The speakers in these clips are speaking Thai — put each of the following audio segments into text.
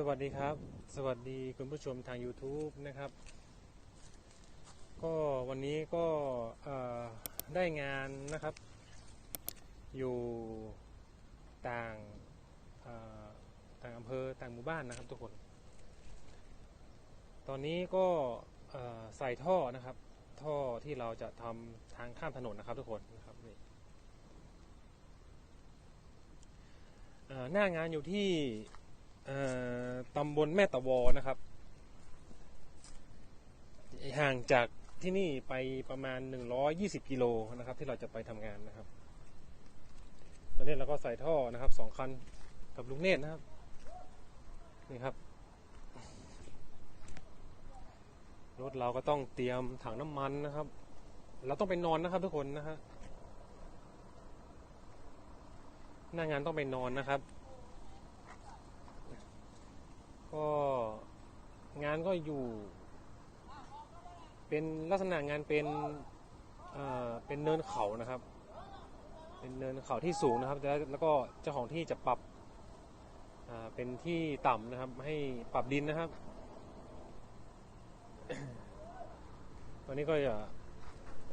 สวัสดีครับ สวัสดีคุณผู้ชมทาง YouTube นะครับ ก็วันนี้ก็ได้งานนะครับ อยู่ต่างต่างอำเภอต่างหมู่บ้านนะครับทุกคน ตอนนี้ก็ใส่ท่อนะครับ ท่อที่เราจะทำทางข้ามถนนนะครับทุกคนนะครับนี่หน้างานอยู่ที่ ตำบลแม่ตะวอนะครับห่างจากที่นี่ไปประมาณ 120 กิโลนะครับ ที่เราจะไปทำงานนะครับ ตอนนี้เราก็ใส่ท่อนะครับสองคันกับลุงเนตรนะครับ นี่ครับ รถเราก็ต้องเตรียมถังน้ำมันนะครับ เราต้องไปนอนนะครับทุกคนนะฮะหน้างานต้องไปนอนนะครับ ก็งานก็อยู่ เป็นลักษณะงานเป็นเอ่อเป็นเนินเขานะครับ เป็นเนินเขาที่สูงนะครับ แล้วแล้วก็เจ้าของที่จะปรับอ่าเป็นที่ต่ำนะครับ ให้ปรับดินนะครับตอนนี้ก็จะ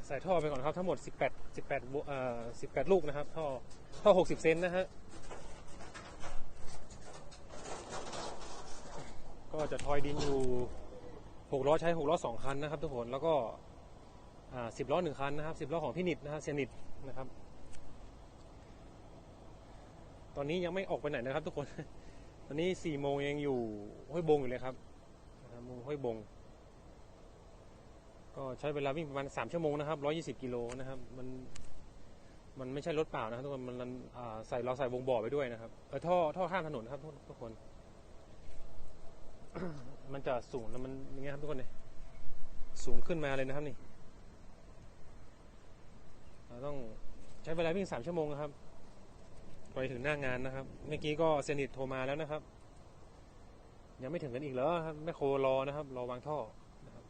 ใส่ท่อไปก่อนครับ ทั้งหมด 18 18เอ่อ18 ลูกนะครับ ท่อท่อ 60 เซนนะฮะ ก็จะทอยดินอยู่หกล้อใช้หกล้อสองคันนะครับทุกคนแล้วก็สิบล้อหนึ่งคันนะครับสิบล้อของพี่นิดนะฮะเซยนิดนะครับ ตอนนี้ยังไม่ออกไปไหนนะครับทุกคน ตอนนี้สี่โมงยังอยู่ห้วยบงอยู่เลยครับนะครับห้วยบง ก็ใช้เวลาวิ่งประมาณสามชั่วโมงนะครับร้อยี่สิบกิโลนะครับ มันมันไม่ใช่รถเปล่านะครับทุกคนมันใส่เราใส่วงบ่อไปด้วยนะครับเออท่อท่อข้ามถนนครับทุกทุกคน มันจะสูงแล้วมันยังไงครับทุกคนเนี่ยสูงขึ้นมาเลยนะครับนี่เราต้องใช้เวลาวิ่งสามชั่วโมงนะครับไปถึงหน้างานนะครับ เมื่อกี้ก็เซนิตโทรมาแล้วนะครับ ยังไม่ถึงกันอีกเหรอครับแม่โครรอนะครับ รอวางท่อนะครับ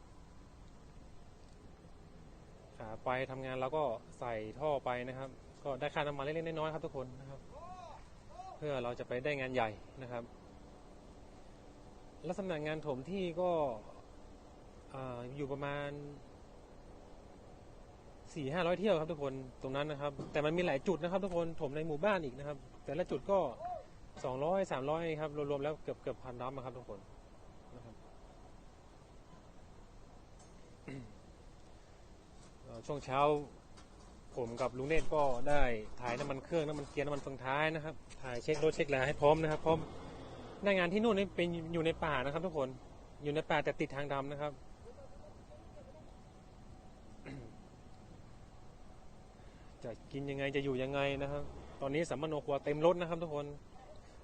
ขาไปทำงานเราก็ใส่ท่อไปนะครับ ก็ได้ค่าน้ำมันเล็กๆน้อยๆครับทุกคนนะครับ เพื่อเราจะไปได้งานใหญ่นะครับ ลักษณะงานถมที่ก็ออยู่ประมาณสี่ห้าร้อยเที่ยวครับทุกคนตรงนั้นนะครับ แต่มันมีหลายจุดนะครับ ทุกคนถมในหมู่บ้านอีกนะครับ แต่ละจุดก็สองร้อยสามร้อยครับรวมๆแล้วเกือบเกือบพันน้ำนะครับทุกคนนะครับช่วงเช้าผมกับลุงเนตรก็ได้ถ่ายน้ำมันเครื่องน้ำมันเกียร์น้ำมันฟืองท้ายนะครับ ถ่ายเช็ครถเช็คแลให้พร้อมนะครับพร้อม หน้างานที่นู่นนี่เป็นอยู่ในป่านะครับ ทุกคนอยู่ในป่าแต่ติดทางดำนะครับ จะกินยังไงจะอยู่ยังไงนะครับ ตอนนี้สัมมโนครัวเต็มรถนะครับ ทุกคน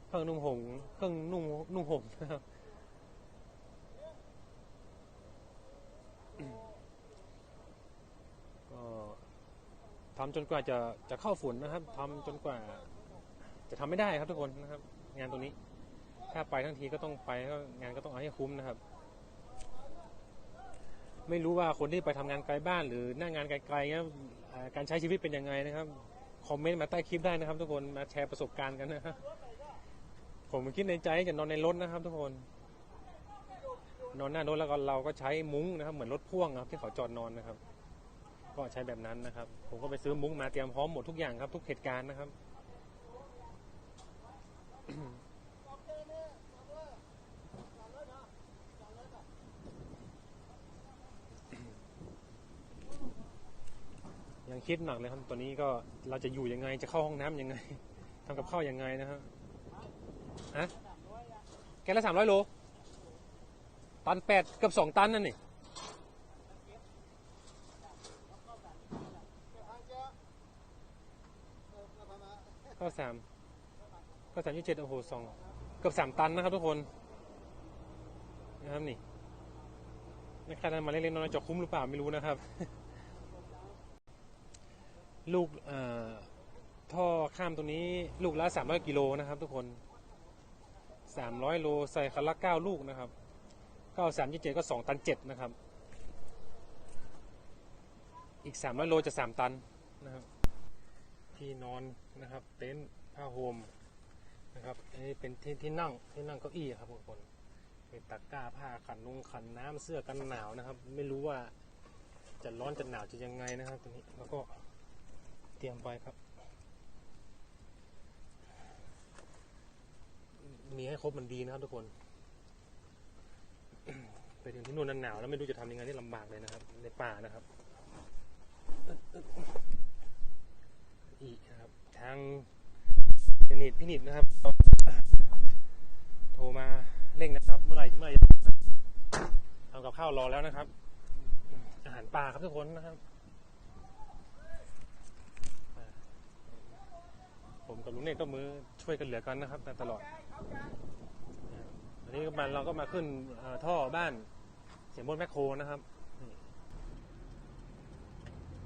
เครื่องนุ่งห่มเครื่องนุ่งนุ่งห่มนะครับก็ทำจนกว่าจะจะเข้าฝุ่นนะครับทำจนกว่า จะทำไม่ได้ครับทุกคนนะครับ งานตรงนี้ ถ้าไปทั้งทีก็ต้องไปก็งานก็ต้องเอาให้คุ้มนะครับ ไม่รู้ว่าคนที่ไปทำงานไกลบ้านหรือหน้างงานไกลๆเนี่ยการใช้ชีวิตเป็นยังไงนะครับคอมเมนต์มาใต้คลิปได้นะครับ ทุกคนมาแชร์ประสบการณ์กันนะครับผมคิดในใจจะนอนในรถนะครับ ทุกคน นอนหน้ารถแล้วก็เราก็ใช้มุ้งนะครับ เหมือนรถพ่วงครับ ที่เขาจอดนอนนะครับ ก็ใช้แบบนั้นนะครับ ผมก็ไปซื้อมุ้งมาเตรียมพร้อมหมดทุกอย่างครับ ทุกเหตุการณ์นะครับ ยังคิดหนักเลยครับตอนนี้ก็เราจะอยู่ยังไงจะเข้าห้องน้ำยังไงทำกับข้าวยังไงนะฮะฮะแกละสามร้อยโลตันแปดเกือบสองตันนั่นนี่ก็สามก็สามยี่เจ็ดโอ้โหสองเกือบสามตันนะครับทุกคนนะครับนี่ไม่คาดนั้นมาเล่นๆน้อยๆจะคุ้มหรือเปล่าไม่รู้นะครับ ลูกท่อข้ามตรงนี้ลูกละสามร้อยกิโลนะครับ ทุกคนสามร้อยโลใส่คันละเก้าลูกนะครับเก้าสามยี่เจ็ดก็สองตันเจ็ดนะครับ อีกสามร้อยโลจะสามตันนะครับ ที่นอนนะครับ เต็นท์ผ้าห่มนะครับอันนี้เป็นที่ที่นั่งที่นั่งเก้าอี้ครับทุกคนเป็นตะกร้าผ้าขันนุ่งขันน้ำเสื้อกันหนาวนะครับ ไม่รู้ว่าจะร้อนจะหนาวจะยังไงนะครับตรงนี้แล้วก็ เตรียมไปครับ มีให้ครบมันดีนะครับทุกคน ไปถึงที่นู่นนั้นหนาวแล้วไม่รู้จะทำยังไงนี่ลำบากเลยนะครับ ในป่านะครับอีกนะครับ ทางสนิทพี่นิดนะครับ โทรมาเร่งนะครับ เมื่อไหร่เมื่อไหร่ทำกับข้าวรอแล้วนะครับ อาหารป่าครับทุกคนนะครับอ่า ผมกับลุงเนตก็มือช่วยกันเหลือกันนะครับแต่ตลอดอันนี้ก็มาเราก็มาขึ้นท่อบ้านเสียงบนแมคโครนะครับ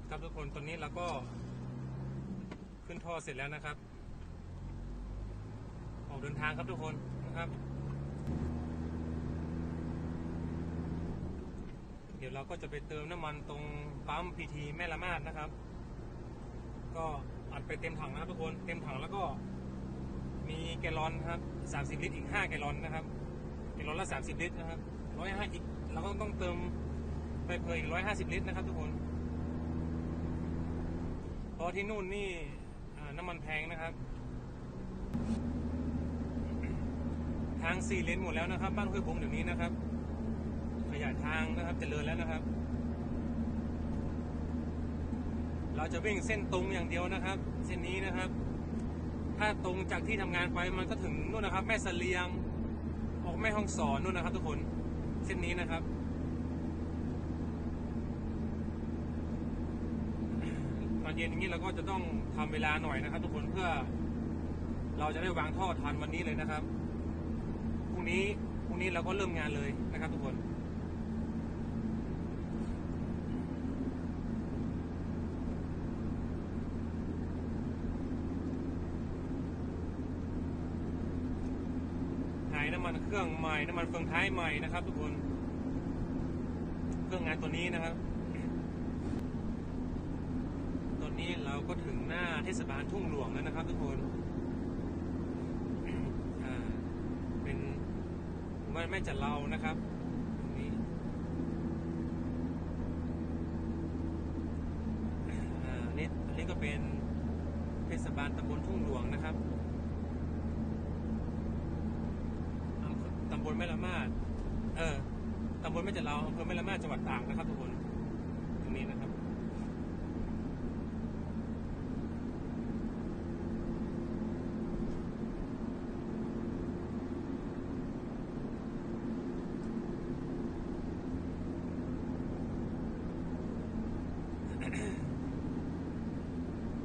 ครับทุกคนตอนนี้เราก็ขึ้นท่อเสร็จแล้วนะครับ ออกเดินทางครับทุกคนนะครับ เดี๋ยวเราก็จะไปเติมน้ำมันตรงปั๊มพีทีแม่ละมาดนะครับ ก็ อัดไปเต็มถังนะครับทุกคนเต็มถังแล้วก็ มีแกลลอนครับ30ลิตรอีก5แกลลอนนะครับแกลลอนละ30ลิตรนะครับร้อยห้าอีกเราก็ต้องเติมไปเพลอีก150ลิตรนะครับ ทุกคนพราะที่นู่นนี่น้ำมันแพงนะครับ ทางสี่เลนหมดแล้วนะครับ บ้านห้วยบงเดี๋ยวนี้นะครับ ขยายทางนะครับเจริญแล้วนะครับ เราจะวิ่งเส้นตรงอย่างเดียวนะครับ เส้นนี้นะครับ ถ้าตรงจากที่ทำงานไปมันก็ถึงนู่นนะครับ แม่สเสลียง ออกแม่ห้องสอนนู่นนะครับ ทุกคนเส้นนี้นะครับ ตอนเย็นอย่างนี้เราก็จะต้องทำเวลาหน่อยนะครับ ทุกคนเพื่อ เราจะได้วางท่อทันวันนี้เลยนะครับพรุ่งนี้พรุ่งนี้เราก็เริ่มงานเลยนะครับ ทุกคน ถ่ายน้ำ มันเครื่องใหม่น้ำมันเฟืองท้ายใหม่นะครับ ทุกคน เครื่องงานตัวนี้นะครับ ตอนนี้เราก็ถึงหน้าเทศบาลทุ่งหลวงแล้วนะครับ ทุกคนเป็นไม่ไม่จัดเรานะครับตรงนี้อ่านี่อันนี้ก็เป็นเทศบาลตำบลทุ่งหลวงนะครับอำเภอตำบลแม่ละมาดเออตำบลแม่จัดเราอำเภอแม่ละมาดจังหวัดตากนะครับทุกคนตรงนี้นะครับ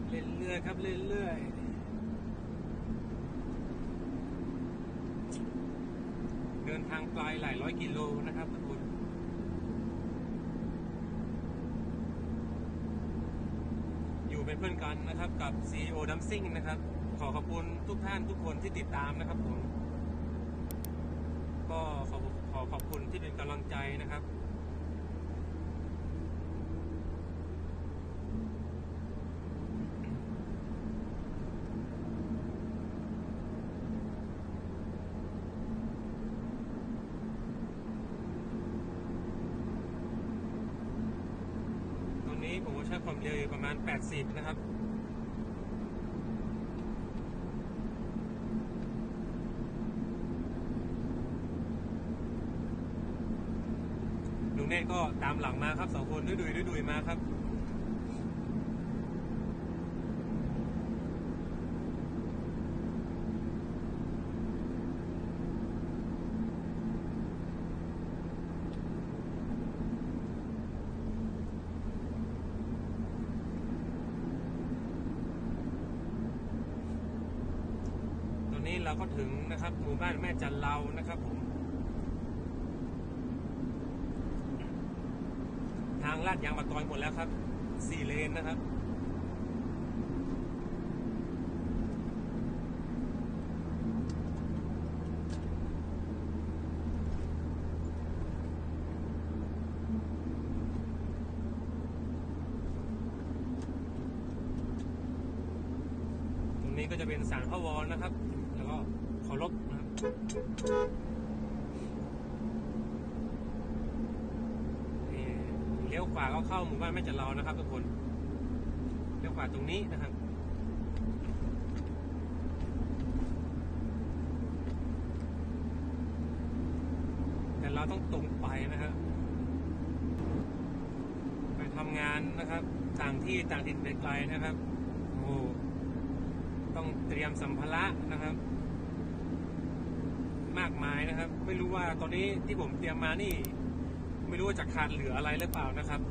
เรื่อยๆครับเรื่อยๆ เดิน ทางไกลหลายร้อยกิโลนะครับทุกคนอยู่เป็นเพื่อนกันนะครับกับ CEO ดัมซิ่งนะครับ ขอขอบคุณทุกท่านทุกคนที่ติดตามนะครับผม ก็ขอขอขอบคุณที่เป็นกำลังใจนะครับ ตอนนี้ผมก็ใช้ ความเร็วอประมาณ 80 นะครับลุงเนตก็ตามหลังมาครับสองคนดุยดุยดุยดุยมาครับ ตอนนี้เราก็ถึงนะครับ หมู่บ้านแม่จันเรานะครับผม ทางลาดยางมาตอยหมดแล้วครับสี่เลนนะครับตรงนี้ก็จะเป็นสารพะวรนะครับ แล้วก็ขอรถนี่เลี้ ยวขวาก็เข้าหมู่บ้านแม่จันเรานะครับ ทุกคนเลี้ยวขวาตรงนี้นะครับแต่เราต้องตรงไปนะครับ ไปทำงานนะครับ ต่างที่ต่างถิ่นไกลๆนะครับโอ้โหต้องเตรียมสัมภาระนะครับ มากมายนะครับ ไม่รู้ว่าตอนนี้ที่ผมเตรียมมานี่ ไม่รู้ว่าจะขาดเหลืออะไรหรือเปล่านะครับ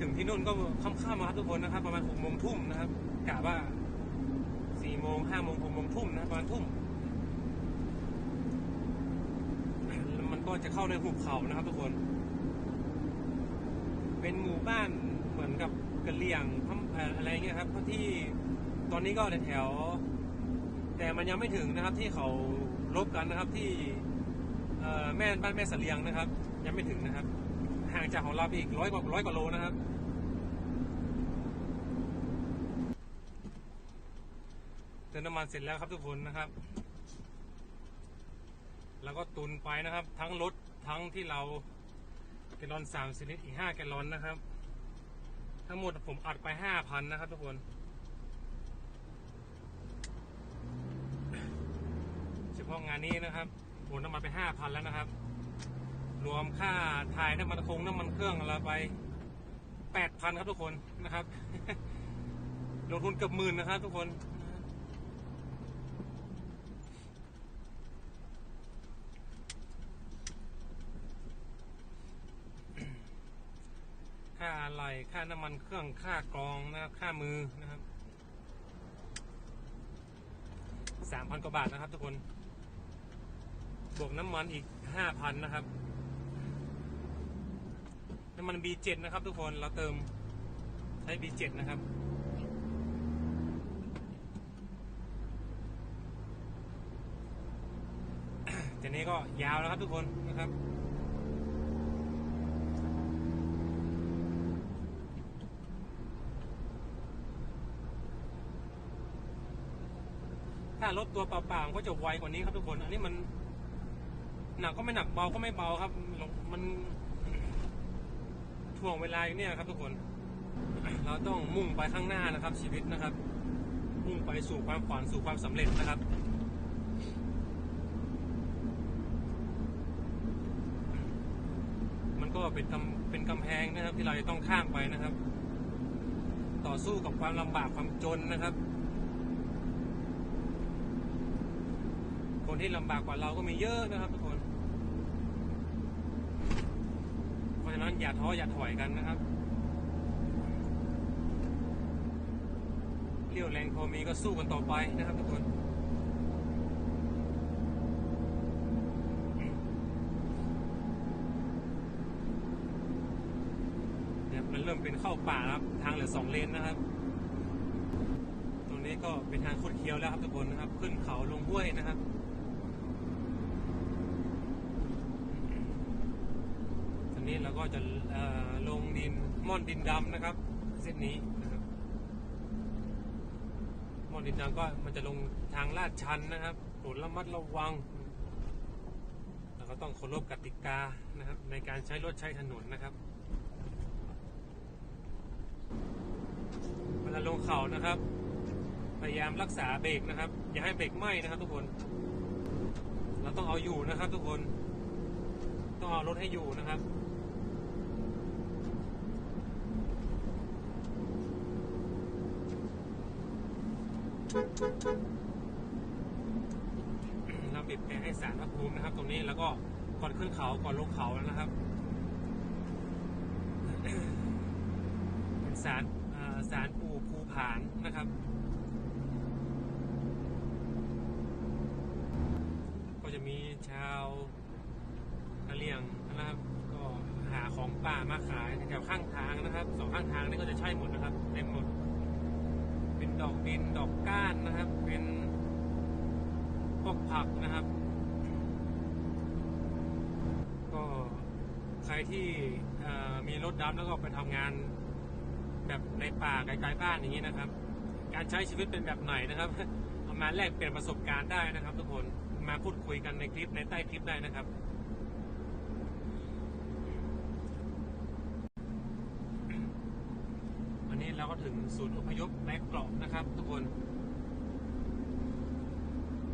ถึงที่นู่นก็ค่ำๆนะครับทุกคนนะครับ ประมาณหกโมงทุ่มนะครับกะว่าสี่โมงห้าโมงหกโมงทุ่มนะประมาณทุ่มมันก็จะเข้าในหุบเขานะครับ ทุกคน เป็นหมู่บ้านเหมือนกับกะเหรี่ยงพม่าเอ่อะไรเงี้ยครับเพราะที่ตอนนี้ก็แถว แต่มันยังไม่ถึงนะครับที่เขาลบกันนะครับที่แม่บ้านแม่สเสลียงนะครับ ยังไม่ถึงนะครับ ห่างจากของเราไปอีกร้อยกว่าร้อยกว่าโลนะครับเติมน้ำมันเสร็จแล้วครับทุกคนนะครับ แล้วก็ตุนไปนะครับ ทั้งรถทั้งที่เราแกลลอนสามสิบลิตรอีกห้าแกลลอนนะครับ ทั้งหมดผมอัดไปห้าพันนะครับทุกคน เฉพาะงานนี้นะครับโอนน้ำมันไปห้าพันแล้วนะครับ รวมค่าถ่ายน้ำมันคงน้ำมันเครื่องอะไรไปแปดพันครับทุกคนนะครับ ลงทุนเกือบหมื่นนะครับ ทุกคนค่าอะไรค่าน้ำมันเครื่องค่ากรองนะครับค่ามือนะครับสามพันกว่าบาทนะครับทุกคน บวกน้ำมันอีกห้าพันนะครับ น้ำมัน B7 นะครับทุกคนเราเติมใช้ B7 นะครับทีนี้ก็ยาวแล้วครับทุกคนนะครับถ้ารถตัวเปล่าๆก็จะไวกว่านี้ครับทุกคน อันนี้มัน หนักก็ไม่หนักเบาก็ไม่เบาครับ มันถ่วงเวลาอยู่เนี่ยครับ ทุกคน เราต้องมุ่งไปข้างหน้านะครับ ชีวิตนะครับ มุ่งไปสู่ความฝันสู่ความสำเร็จนะครับมันก็เป็นกำเป็นกำแพงนะครับ ที่เราจะต้องข้ามไปนะครับ ต่อสู้กับความลำบากความจนนะครับ คนที่ลำบากกว่าเราก็มีเยอะนะครับทุกคน เพราะฉะนั้น อย่าท้ออย่าถอยกันนะครับเรี่ยวแรงพอมีก็สู้กันต่อไปนะครับทุกคนเนี่ยมันเริ่มเป็นเข้าป่าครับ ทางเหลือสองเลนนะครับ ตรงนี้ก็เป็นทางคดเคี้ยวแล้วครับทุกคนนะครับ ขึ้นเขาลงห้วยนะครับ ตอนนี้เราก็จะลงดินม่อนดินดำนะครับ เส้นนี้นะครับม่อนดินดำก็มันจะลงทางลาดชันนะครับโปรดระมัดระวังเราก็ต้องเคารพกติกานะครับ ในการใช้รถใช้ถนนนะครับเวลาลงเขานะครับ พยายามรักษาเบรกนะครับ อย่าให้เบรกไหม้นะครับ ทุกคน เราต้องเอาอยู่นะครับ ทุกคน ต้องเอารถให้อยู่นะครับ เราบิดแปลงให้สารพระภูมินะครับ ตรงนี้แล้วก็ก่อนขึ้นเขาก่อนลงเขาแล้วนะครับ เป็นสารสารปูภูผานนะครับ ก็จะมีชาวกะเหรี่ยงนะครับ ก็หาของป่ามาขายแถวข้างทางนะครับ สองข้างทางนี่ก็จะใช่หมดนะครับเต็มหมด ดอกดินดอกก้านนะครับ เป็นพวกผักนะครับ ก็ใครที่มีรถดำแล้วก็ไปทำงานแบแบบในป่าไกลๆบ้านอย่างนี้นะครับ การใช้ชีวิตเป็นแบบไหนนะครับเอามาแลกเปลี่ยนประสบการณ์ได้นะครับ ทุกคนมาพูดคุยกันในคลิปในใต้คลิปได้นะครับ วันนี้เราก็ถึงศูนย์อพยพแบ็กเกาะนะครับ ทุกคน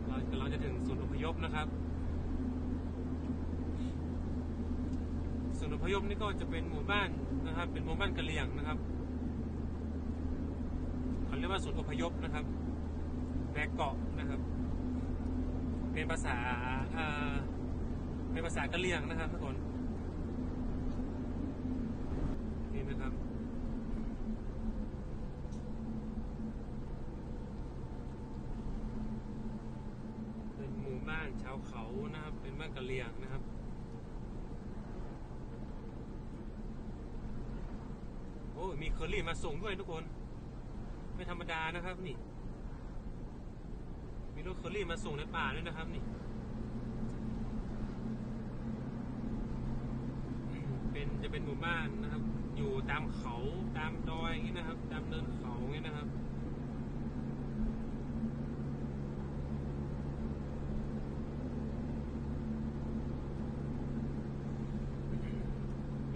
เราเราจะถึงศูนย์อพยพนะครับศูนย์อพยพนี่ก็จะเป็นหมู่บ้านนะครับ เป็นหมู่บ้านกะเหรี่ยงนะครับเขาเรียกว่าศูนย์อพยพนะครับแบกเกาะนะครับ เป็นภาษาเป็นภาษากะเหรี่ยงนะครับทุกคนนะครับ เป็นหมู่บ้านชาวเขานะครับ เป็นบ้านกะเหรี่ยงนะครับีเคอรี่มาส่งด้วยทุกคน ไม่ธรรมดานะครับ นี่ มีรถเคอรี่มาส่งในป่าด้วยนะครับ นี่ เป็นจะเป็นหมู่บ้านนะครับ อยู่ตามเขาตามดอยอย่างนี้นะครับ ตามเนินเขาอย่างนี้นะครับ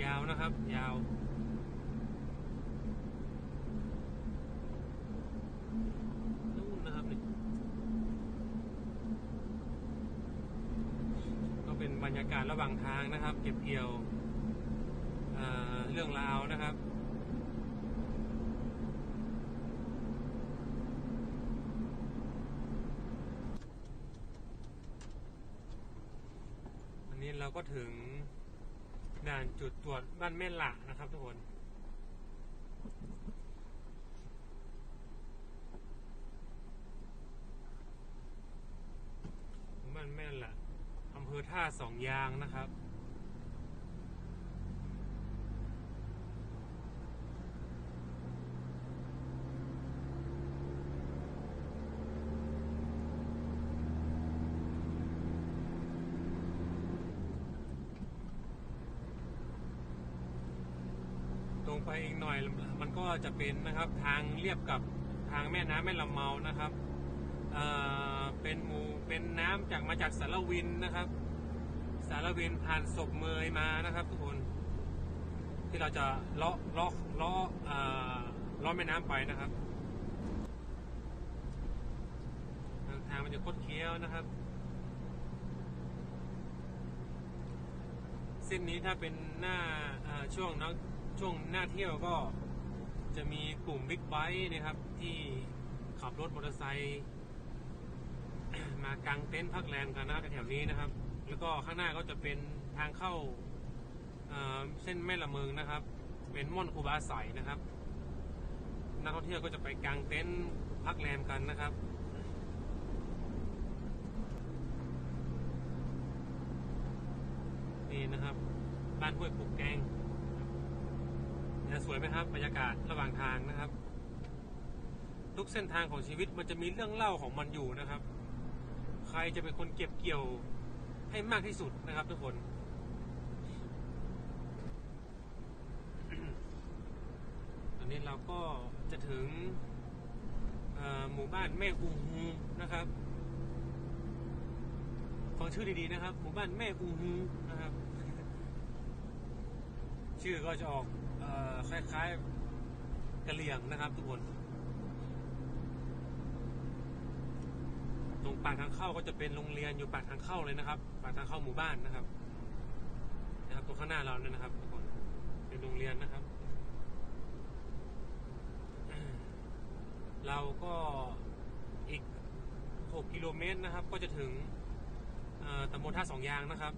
ยาวนะครับ ยาว นู่นนะครับนี่ก็เป็นบรรยากาศระหว่างนะครับ เก็บเกี่ยวเเรื่องราวนะครับอันนี้เราก็ถึงด่านจุดตรวจบ้านแม่หละนะครับทุกคนบ้านแม่หละอำเภอท่าสองยางนะครับ อีกหน่อย มันก็จะเป็นนะครับทางเรียบกับทางแม่น้ำแม่ลำเมานะครับเอ่อเป็นหมู่เป็นน้ำจากมาจากสารวินนะครับ สารวินผ่านศพเมยมานะครับ ทุกคนที่เราจะเลาะเลาะเลาะเอ่อเลาะแม่น้ำไปนะครับทางมันจะคดเคี้ยวนะครับ เส้นนี้ถ้าเป็นหน้าช่วงนัก ช่วงหน้าเที่ยวก็จะมีกลุ่มบิ๊กไบค์นะครับ ที่ขับรถมอเตอร์ไซค์มากางเต็นท์พักแรมกันนะแถวนี้นะครับ แล้วก็ข้างหน้าก็จะเป็นทางเข้าเเส้นแม่ละเมืองนะครับ เป็นม่อนคูบาใสนะครับ นักท่องเที่ยวก็จะไปกางเต็นท์พักแรมกันนะครับนี่นะครับ บ้านห้วยปุกแกง นะสวยไหมครับบรรยากาศระหว่างทางนะครับ ทุกเส้นทางของชีวิตมันจะมีเรื่องเล่าของมันอยู่นะครับ ใครจะเป็นคนเก็บเกี่ยวให้มากที่สุดนะครับ ทุกคนตอนนี้เราก็จะถึงหมู่บ้านแม่อูฮูนะครับฟังชื่อดีๆนะครับ หมู่บ้านแม่อูฮูนะครับ ชื่อก็จะออก คล้ายๆกระเหรี่ยงนะครับทุกคน ตรงปากทางเข้าก็จะเป็นโรงเรียนอยู่ปากทางเข้าเลยนะครับ ปากทางเข้าหมู่บ้านนะครับ นะครับตรงข้างหน้าเราเนี่ยนะครับทุกคนเป็นโรงเรียนนะครับ เราก็อีก 6 กิโลเมตรนะครับ ก็จะถึงตำบลท่าสองยางนะครับ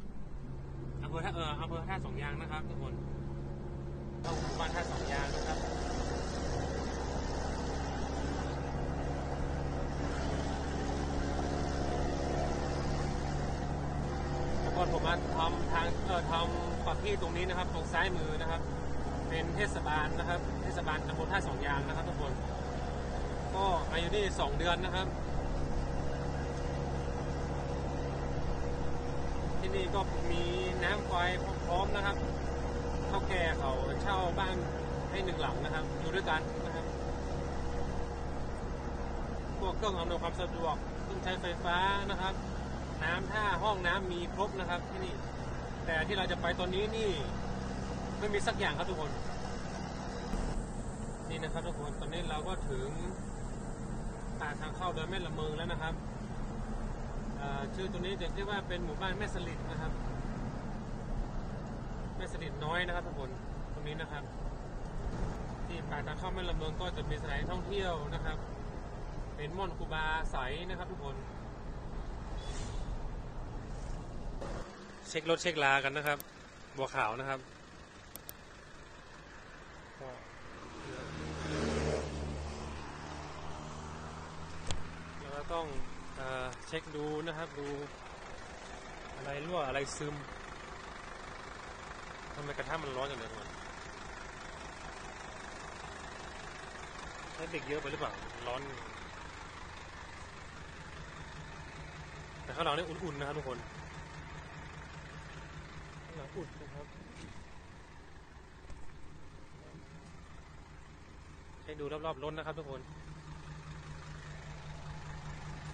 อำเภอท่าเอออำเภอท่าสองยางนะครับทุกคน บ้านท่าสองยางนะครับแล้วก็ผมมาทำทางเอ่อทำปักที่ตรงนี้นะครับ ตรงซ้ายมือนะครับ เป็นเทศบาลนะครับ เทศบาลตำบลท่าสองยางนะครับทุกคน ก็อายุนี่สองเดือนนะครับ ที่นี่ก็มีน้ำไฟพร้อมนะครับ ท่าแก่เขาเช่าบ้านให้หนึ่งหลังนะครับอยู่ด้วยกันนะครับพวกเครื่องอำนวยความสะดวกเครื่องใช้ไฟฟ้านะครับ น้ำท่าห้องน้ำมีครบนะครับที่นี่ แต่ที่เราจะไปตอนนี้นี่ไม่มีสักอย่างครับทุกคน นี่นะครับทุกคนตอนนี้เราก็ถึงปากทางเข้าโดยแม่ละเมิงแล้วนะครับชื่อตัวนี้จะเรียกว่าเป็นหมู่บ้านแม่สลิดนะครับ แม่สลิดน้อยนะครับทุกคนตรงนี้นะครับ ที่ปากทางเข้าแม่ละเมิงก็จะมีสถานที่ท่องเที่ยวนะครับ เป็นม่อนคูบาใสนะครับ ทุกคน เช็ครถเช็คลากันนะครับ บัวขาวนะครับเราก็ต้องเอเช็คดูนะครับดูอะไรรั่วอะไรซึม ทำไมกระทะมันร้อนอย่างเดียวมันใช้เด็กเยอะไปหรือเปล่า ร้อน แต่ข้างหลังนี่อุ่นๆนะครับทุกคนข้างหลังอุ่นนะครับให้ดูรอบๆรถนะครับทุกคน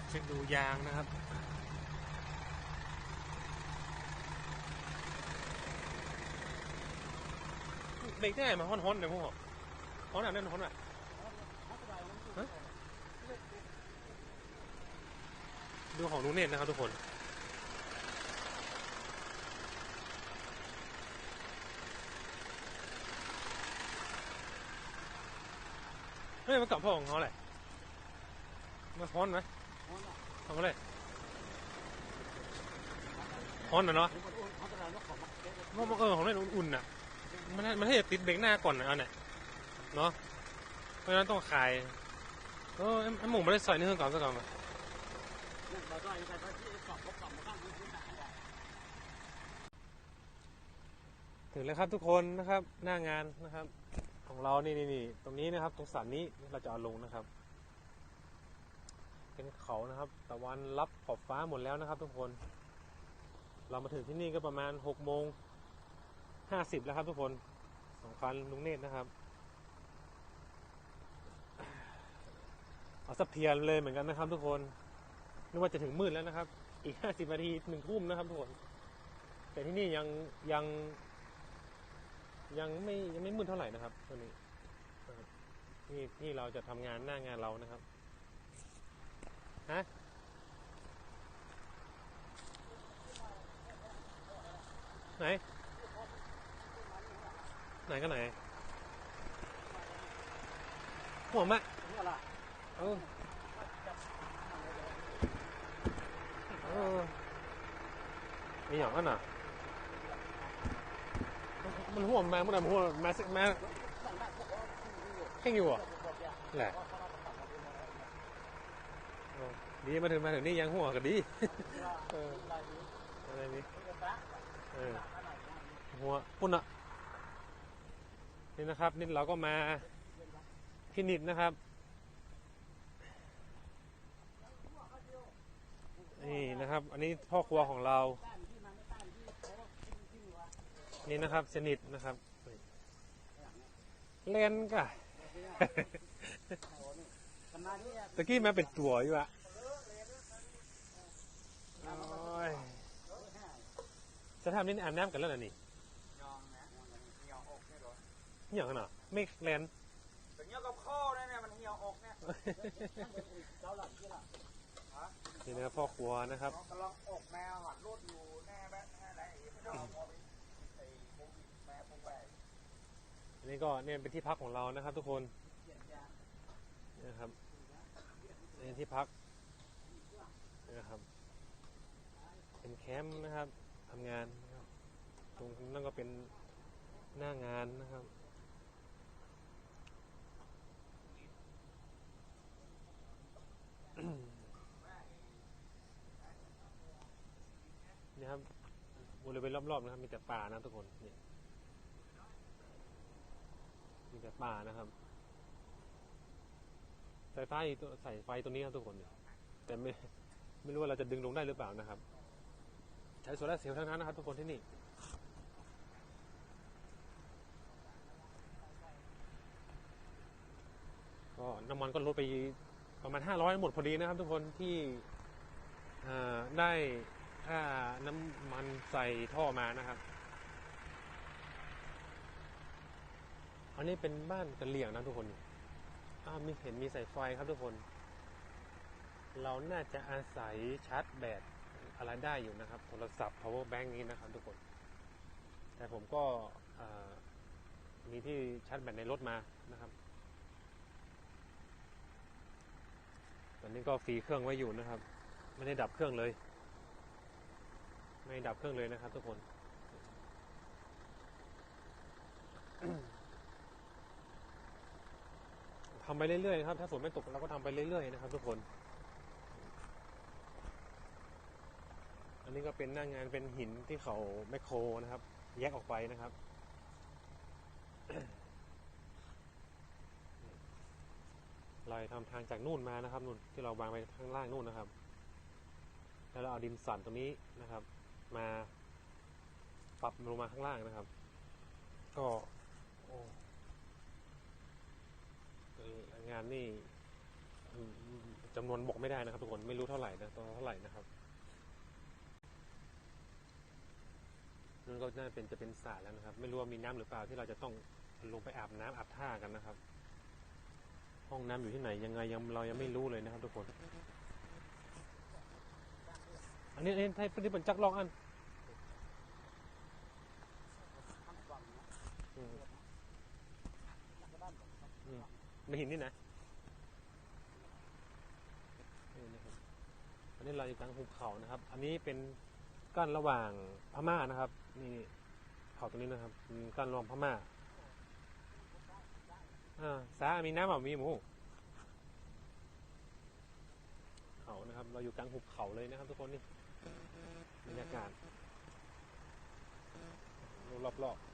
เช็คดูยางนะครับ เบรกได้มาฮ้อนๆเลยพวกฮ้อนอะนั่นฮ้อนอะฮะดูของลุงเนตนะครับทุกคน เฮ้ยมันกลับพ่อของเขาแหละมันฮ้อนไหมทำอะไรฮอนนะเนาะมันเออของเล่นอุ่นๆน่ะ มันให้มันให้ติดเบรกหน้าก่อนเอาเนี่ยเนาะเพราะฉะนั้นต้องขายเออไอ้ไอ้หมูไม่ได้ใส่ในเครื่องก่อนสักก่อนมาถึงแล้วครับทุกคนนะครับหน้างานนะครับ ของเรานี่นี่นี่ตรงนี้นะครับ ตรงสันนี้เราจะเอาลงนะครับ เป็นเขานะครับตะวันรับขอบฟ้าหมดแล้วนะครับ ทุกคน เรามาถึงที่นี่ก็ประมาณหกโมง ห้าสิบแล้วครับทุกคนสองคันลุงเนตรนะครับ เอาสะเพียนเลยเหมือนกันนะครับ ทุกคนนึกว่าจะถึงมืดแล้วนะครับ อีกห้าสิบนาทีหนึ่งทุ่มนะครับทุกคน แต่ที่นี่ยังยังยังไม่ยังไม่มืดเท่าไหร่นะครับตอนนี้นี่ที่เราจะทำงานหน้างานเรานะครับฮะไหน ไหนก็ไหนหัวมะเออเออมีอย่างนั้นน่ะมันห่วงมาเมื่อไหร่มันห่วงมาสิมาแข่งอยู่อะแหละเออดีมาถึงมาถึงนี่ยังหัวกันดีเอออะไรนี่เออหัวปุ่นอะ นี่นะครับนี่เราก็มาที่นิดนะครับนี่นะครับ อันนี้พ่อครัวของเรา นี่นะครับสนิทนะครับเล่นกะตะกี้มาเป็นตัวอยู่อะจะทำนี่อาบน้ำกันแล้วเหรอนี่ เหี่ยวกันเหรอไม่แลนถึงเนี้ยกับข้อเนี่ยเนี่ยมันเหี่ยวอกเนี่ยนี่นะครับพ่อครัวนะครับกำลังอกแมวหัดรูดอยู่แน่แม่แน่ไหนไม่ต้องเอาไปไอ้โควิดแม่พงแบกอันนี้ก็เนี่ยเป็นที่พักของเรานะครับ ทุกคนนี่นะครับเป็นที่พักนี่นะครับ เป็นแคมป์นะครับทำงานนะครับตรงนั่นก็เป็นหน้างานนะครับ นี่ครับบริเวณรอบๆนะครับ มีแต่ป่านะทุกคนเนี่ยมีแต่ป่านะครับสายไฟตัวใส่ไฟตัวนี้ครับทุกคนเนี่ยแต่ไม่ไม่รู้ว่าเราจะดึงลงได้หรือเปล่านะครับ ใช้โซลาร์เซลล์ทั้งนั้นนะครับ ทุกคนที่นี่น้ำมันก็ลดไป ประมาณ 500 หมดพอดีนะครับ ทุกคนที่ได้ค่าน้ำมันใส่ท่อมานะครับ อันนี้เป็นบ้านกระเหลี่ยงนะทุกคนอ้ามีเห็นมีสายไฟครับทุกคน เราน่าจะอาศัยชาร์จแบตอะไรได้อยู่นะครับ โทรศัพท์ power bank นี้นะครับทุกคน แต่ผมก็มีที่ชาร์จแบตในรถมานะครับ ตอนนี้ก็ฟรีเครื่องไว้อยู่นะครับ ไม่ได้ดับเครื่องเลย ไม่ด้ดับเครื่องเลยนะครับ ทุกคนทำไปเรื่อยๆครับ ถ้าฝนไม่ตกเราก็ทำไปเรื่อยๆนะครับ ทุกคน อันนี้ก็เป็นหน้างงานเป็นหินที่เขาแมคโครนะครับ แยกออกไปนะครับ เราทำทางจากนู่นมานะครับนู่นที่เราวางไปข้างล่างนู่นนะครับ แล้วเราเอาดินสันตรงนี้นะครับ มาปรับลงมาข้างล่างนะครับ ก็งานนี่จำนวนบอกไม่ได้นะครับทุกคนไม่รู้เท่าไหร่นะตัวเท่าไหร่นะครับนั่นก็น่าเป็นจะเป็นสระแล้วนะครับ ไม่รู้ว่ามีน้ำหรือเปล่าที่เราจะต้องลงไปอาบน้ำอาบท่ากันนะครับ ห้องน้ำอยู่ที่ไหนยังไงยังเรายังไม่รู้เลยนะครับทุกคน อันนี้อันนี้ให้ที่เป็นจักรลองอันไม่เห็นนี่นะนี่นะครับอันนี้เราอยู่กลางหุบเขานะครับ อันนี้เป็นกั้นระหว่างพม่านะครับ นี่เขาตรงนี้นะครับ กั้นระหว่างพม่า สามีน้ำอะมีหมูเขานะครับ เราอยู่กลางหุบเขาเลยนะครับ ทุกคนนี่บรรยากาศดูรอบๆ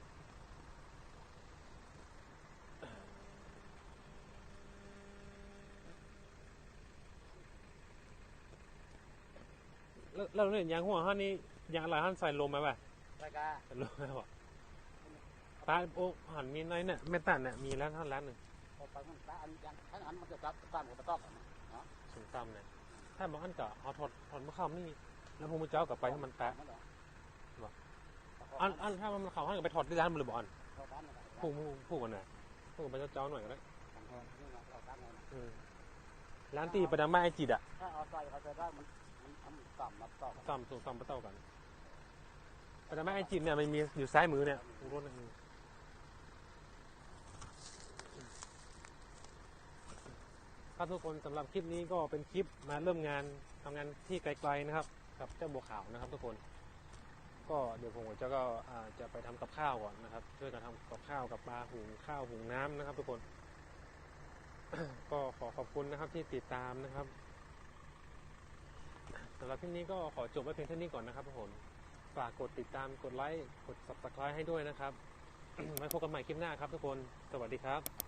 แล้วแล้วเนี่ยยางหัวห้านี่ยางอะไรห้านใส่ลมไหมวะรายการใส่ลมไหมวะ ตาโอ้หันมีในเนี่ยเมตันเนี่ยมีแล้วท่านร้านหนึ่งพอไปมันตาอันยังทั้งอันมันจะรับตามกับตอกันเนาะสูงต่ำเนี่ยถ้าบางอันก็เอาถอดถอดมะขามนี่แล้วพวกมุเจ้ากลับไปให้มันแตะอันอันถ้ามันเขาให้ก็ไปถอดที่ร้านมันเลยบอกอันพูดพูดพูดกันน่ะพูดกันไปเจ้าหน่อยก็ได้ร้านตีประดามไม้ไอจิตอะถ้าเอาใส่เขาจะได้มันทำต่ำรับตอกซ้ำตัวซ้ำประเต้ากันประดามไม้ไอจิตเนี่ยมันมีอยู่ซ้ายมือเนี่ยรถนี่ ครับทุกคนสำหรับคลิปนี้ก็เป็นคลิปมาเริ่มงานทำงานที่ไกลๆนะครับ กับเจ้าบัวขาวนะครับ ทุกคน ก็เดี๋ยวผมจะก็จะไปทำกับข้าวก่อนนะครับช่วยกันทำกับข้าวกับปลาหุงข้าวหุงน้ำนะครับ ทุกคน ก็ขอขอบคุณนะครับที่ติดตามนะครับสำหรับคลิปนี้ก็ขอจบไว้เพียงเท่านี้ก่อนนะครับทุกคนฝากกดติดตามกดไลค์กด subscribe ให้ด้วยนะครับไว้พบกันใหม่คลิปหน้าครับทุกคน สวัสดีครับ